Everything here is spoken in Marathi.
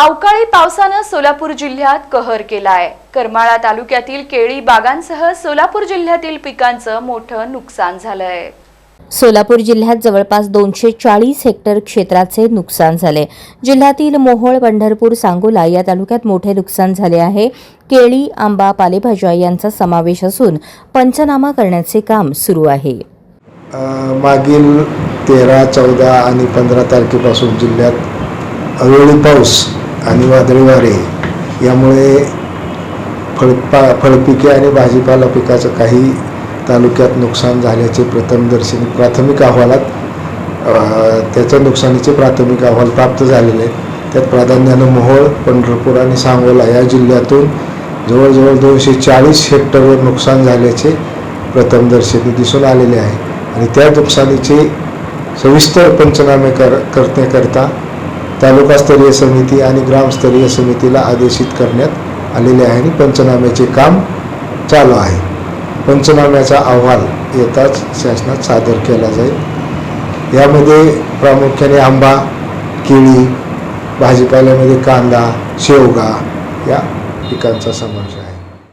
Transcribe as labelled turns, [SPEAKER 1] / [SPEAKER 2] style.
[SPEAKER 1] अवकाळी पावसानं सोलापूर जिल्ह्यात कहर केलाय. करमाळा तालुक्यातील केळी बागांसह सोलापूर जिल्ह्यातील पिकांचं मोठं नुकसान झालंय.
[SPEAKER 2] सोलापूर जिल्ह्यात जवळपास दोनशे चाळीस हेक्टर क्षेत्राचे नुकसान झाले. जिल्ह्यातील मोहोळ पंढरपूर सांगोला या तालुक्यात मोठे नुकसान झाले आहे. केळी आंबा पालेभाज्या यांचा समावेश असून पंचनामा करण्याचे काम सुरू आहे.
[SPEAKER 3] मागील तेरा चौदा आणि पंधरा तारखेपासून जिल्ह्यात अवेळी पाऊस आणि वादळी वारे यामुळे फळपा फळपिके आणि भाजीपाला पिकाचं काही तालुक्यात नुकसान झाल्याचे प्रथमदर्शनी प्राथमिक अहवालात त्याच्या नुकसानीचे प्राथमिक अहवाल प्राप्त झालेले आहेत. त्यात प्राधान्यानं मोहोळ पंढरपूर आणि सांगोला या जिल्ह्यातून जवळजवळ दोनशे चाळीस हेक्टरवर नुकसान झाल्याचे प्रथमदर्शनी दिसून आलेले आहे. आणि त्या नुकसानीचे सविस्तर पंचनामे कर करण्याकरता तालुकास्तरीय समिती आणि ग्रामस्तरीय समितीला आदेशित करण्यात आलेले आहे आणि पंचनाम्याचे काम चालू आहे. पंचनाम्याचा अहवाल येताच शासनात सादर केला जाईल. यामध्ये प्रामुख्याने आंबा केळी भाजीपाल्यामध्ये कांदा शेवगा या पिकांचा समावेश आहे.